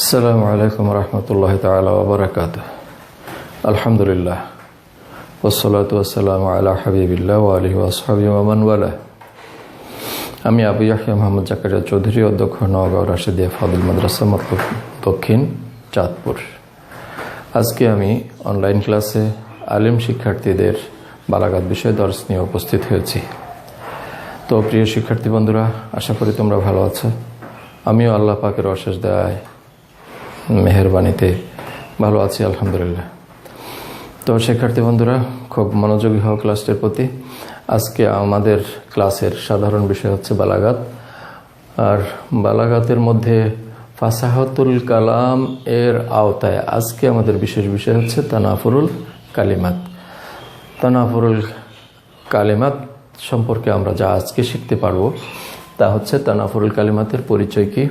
আসসালামু আলাইকুম والصلاة والسلام আলহামদুলিল্লাহ। حبيب الله আল্লাহ হাবিবিল্লাহ ومن ওসহাবিমানওয়ালা আমি আবু ইয়াহিয়া মোহাম্মদ জাকারিয়া চৌধুরী, অধ্যক্ষ নওগাঁও রাশেদিয়া ফাদুল মাদ্রাসা মতলব দক্ষিণ চাঁদপুর। আজকে আমি অনলাইন ক্লাসে আলিম শিক্ষার্থীদের বালাঘাত বিষয়ে দর্শ নিয়ে উপস্থিত হয়েছি। তো প্রিয় শিক্ষার্থী বন্ধুরা, আশা করি তোমরা ভালো আছো। আমিও আল্লাহ পাকের অশেষ দেয় মেহরবানিতে। ভালো আছি, আলহামদুলিল্লাহ। তো শিক্ষার্থী বন্ধুরা, খুব মনোযোগী হও ক্লাসটির প্রতি। আজকে আমাদের ক্লাসের সাধারণ বিষয় হচ্ছে বালাগাত আর বালাগাতের মধ্যে ফাসাহাতুল কালাম এর আওতায় আজকে আমাদের বিশেষ বিষয় হচ্ছে তানাফুরুল কালিমাত। তানাফুরুল কালিমাত সম্পর্কে আমরা যা আজকে শিখতে পারব তা হচ্ছে তানাফুরুল কালিমাতের পরিচয় কি?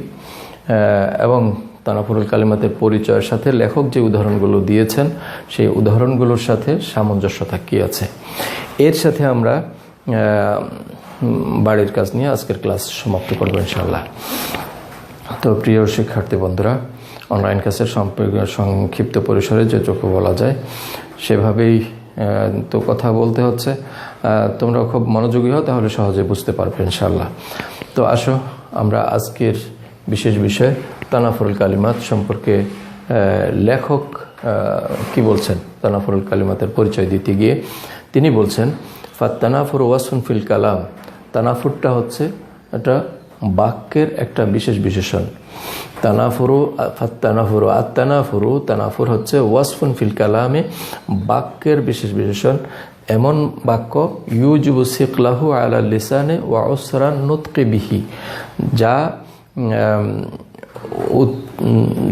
এবং তানাফুরুল কালিমাতের পরিচয়ের সাথে লেখক যে উদাহরণগুলো দিয়েছেন, সেই উদাহরণগুলোর সাথে সামঞ্জস্যতা কী আছে? এর সাথে আমরা বাড়ির কাজ নিয়ে আজকের ক্লাস সমাপ্ত করব ইনশাল্লাহ তো প্রিয় শিক্ষার্থী বন্ধুরা, অনলাইন ক্লাসের সংক্ষিপ্ত পরিসরে যেটুকু বলা যায়, সেভাবেই তো কথা বলতে হচ্ছে। তোমরা খুব মনোযোগী হও, তাহলে সহজে বুঝতে পারবে ইনশাল্লাহ তো আসো, আমরা আজকের বিশেষ বিষয় তানাফরুল কালিমাত সম্পর্কে লেখক কি বলছেন? তানাফরুল কালিমাতের পরিচয় দিতে গিয়ে তিনি বলছেন ফাত তানাফুর ওয়াসুন ফিল কালাম। তানাফুরটা হচ্ছে একটা বাক্যের একটা বিশেষ বিশেষণ। তানাফুরু ফাত তানাফুরু আত তানাফুরু হচ্ছে ওয়াসফুন ফিল কালামে বাক্যের বিশেষ বিশেষণ। এমন বাক্য, ইউজুবু সিকলাহু আলা লিসানে ওয়া ওসরান নুতকে বিহি, যা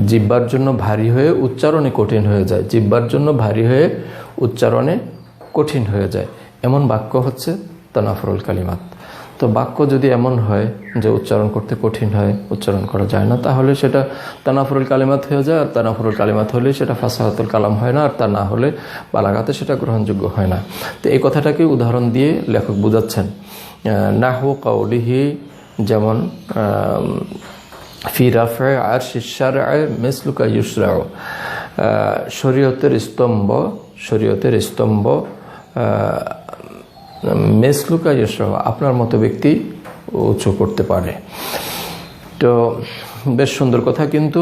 জিব্বার জন্য ভারী হয়ে উচ্চারণে কঠিন হয়ে যায়। জিব্বার জন্য ভারী হয়ে উচ্চারণে কঠিন হয়ে যায়। এমন বাক্য হচ্ছে তানাফরুল কালিমাত। তো বাক্য যদি এমন হয় যে উচ্চারণ করতে কঠিন হয়, উচ্চারণ করা যায় না, তাহলে সেটা তানাফরুল কালিমাত হয়ে যায়, আর তানাফরুল কালিমাত হলে সেটা ফাসাহাতুল কালাম হয় না, আর তা না হলে বালাগাতে সেটা গ্রহণযোগ্য হয় না। তো এই কথাটাকে উদাহরণ দিয়ে লেখক বুঝাচ্ছেন। নাহু কাউলিহি যেমন ফি রাফে আর শিষ্যার মেসলুকা ইউসরাও শরীয়তের স্তম্ভ শরীয়তের স্তম্ভ মেসলুকা ইউসরাও আপনার মতো ব্যক্তি উঁচু করতে পারে। তো বেশ সুন্দর কথা কিন্তু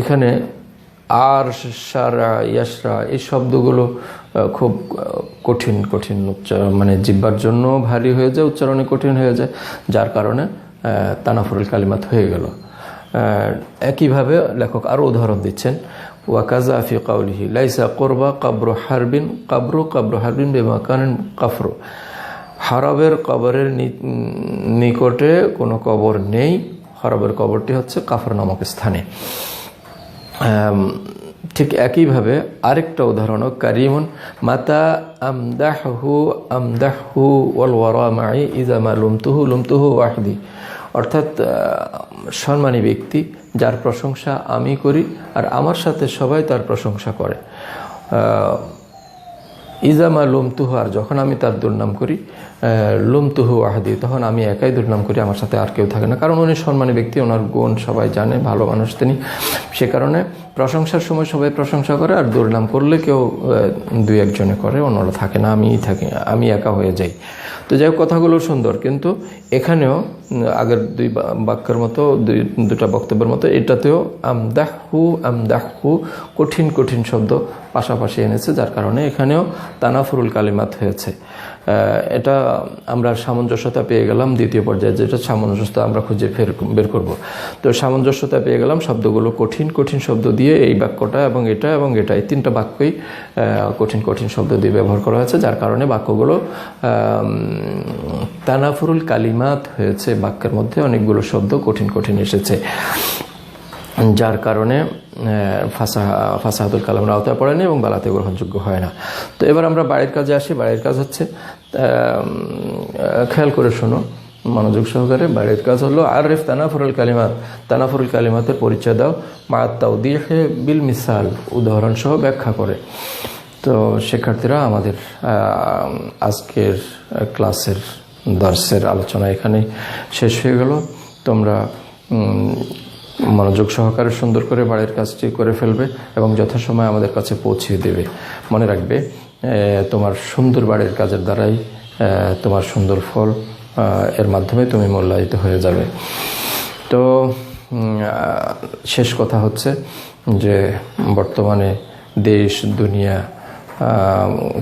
এখানে আর সারা ইয়াসরা এই শব্দগুলো খুব কঠিন কঠিন উচ্চারণ মানে জিব্বার জন্য ভারী হয়ে যায়, উচ্চারণে কঠিন হয়ে যায়, যার কারণে তানাফুরুল কালিমাত হয়ে গেল। একইভাবে লেখক আরও উদাহরণ দিচ্ছেন ওয়াকাজা আফি কাউলিহি, লাইসা কোরবা কাব্র হারবিন, কাব্রু কাব্র হারবিন বেমাকান কাফরু। হারবের কবরের নিকটে কোনো কবর নেই। হরবের কবরটি হচ্ছে কাফর নামক স্থানে ঠিক একইভাবে আরেকটা উদাহরণ, কারিমুন, মাতা আমদাহু আমদাহু ওয়াল ওয়ারামাই ইজামা লুমতুহু লুমতুহু ওয়াহদি। অর্থাৎ সম্মানী ব্যক্তি যার প্রশংসা আমি করি আর আমার সাথে সবাই তার প্রশংসা করে। ইজামা লুমতুহু, আর যখন আমি তার দুর্নাম করি লুমতুহু আহাদি, তখন আমি একাই দুর্নাম করি, আমার সাথে আর কেউ থাকে না। কারণ উনি সম্মানী ব্যক্তি, ওনার গুণ সবাই জানে, ভালো মানুষ তিনি। সে কারণে প্রশংসার সময় সবাই প্রশংসা করে, আর দুর্নাম করলে কেউ দুই একজনে করে, অন্যরা থাকে না, আমিই থাকি, আমি একা হয়ে যাই। তো যাই কথাগুলো সুন্দর, কিন্তু এখানেও আগের দুই বাক্যের মতো, দুই, দুটা বক্তব্যের মতো, এটাতেও আমদাহু আমদাহু, কঠিন কঠিন শব্দ পাশাপাশি এনেছে, যার কারণে এখানেও তানাফুরুল কালিমাত হয়েছে। এটা আমরা সামঞ্জস্যতা পেয়ে গেলাম দ্বিতীয় পর্যায়ে, যেটা সামঞ্জস্যতা আমরা খুঁজে ফের বের করব। তো সামঞ্জস্যতা পেয়ে গেলাম শব্দগুলো কঠিন কঠিন শব্দ দিয়ে এই বাক্যটা এবং এটা এবং এটা, এই তিনটা বাক্যই কঠিন কঠিন শব্দ দিয়ে ব্যবহার করা হয়েছে, যার কারণে বাক্যগুলো তানাফুরুল কালিমাত হয়েছে। বাক্যের মধ্যে অনেকগুলো শব্দ কঠিন কঠিন এসেছে। যার কারণে ফাঁসা, ফাঁসাহাতুল কালামের আওতায় পড়েনি এবং বালাতে গ্রহণযোগ্য হয় না। তো এবার আমরা বাড়ির কাজে আসি। বাড়ির কাজ হচ্ছে খেয়াল করে শোনো, মনোযোগ সহকারে। বাড়ির কাজ হলো আর রেফ তানাফরুল কালিমাত তানাফরুল কালিমাতের পরিচয় দাও। মা তাউদিহে বিল মিসাল উদাহরণ সহ ব্যাখ্যা করে। তো শিক্ষার্থীরা, আমাদের আজকের ক্লাসের, দর্শের আলোচনা এখানে শেষ হয়ে গেল। তোমরা মনোযোগ সহকারে সুন্দর করে বাড়ির কাজটি করে ফেলবে এবং যথাসময়ে আমাদের কাছে পৌঁছিয়ে দেবে। মনে রাখবে তোমার সুন্দর বাড়ির কাজের দ্বারাই তোমার সুন্দর ফল এর মাধ্যমে তুমি মূল্যায়িত হয়ে যাবে। তো শেষ কথা হচ্ছে যে, বর্তমানে দেশ, দুনিয়া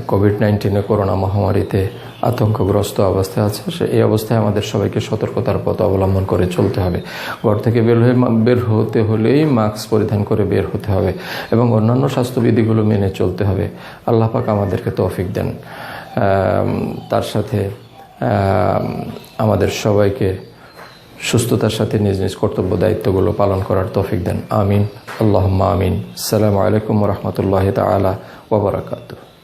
কোভিড নাইন্টিনে করোনা মহামারীতে আতঙ্কগ্রস্ত অবস্থায় আছে। সে এই অবস্থায় আমাদের সবাইকে সতর্কতার পথ অবলম্বন করে চলতে হবে। ঘর থেকে বের হয়ে বের হতে হলেই মাস্ক পরিধান করে বের হতে হবে এবং অন্যান্য স্বাস্থ্যবিধিগুলো মেনে চলতে হবে। আল্লাহ পাক আমাদেরকে তৌফিক দেন। তার সাথে আমাদের সবাইকে সুস্থতার সাথে নিজ নিজ কর্তব্য দায়িত্বগুলো পালন করার তৌফিক দেন। আমিন। আল্লাহ আমিন। সালামু আলাইকুম রহমতুল্লাহ তালা wabarakatuh.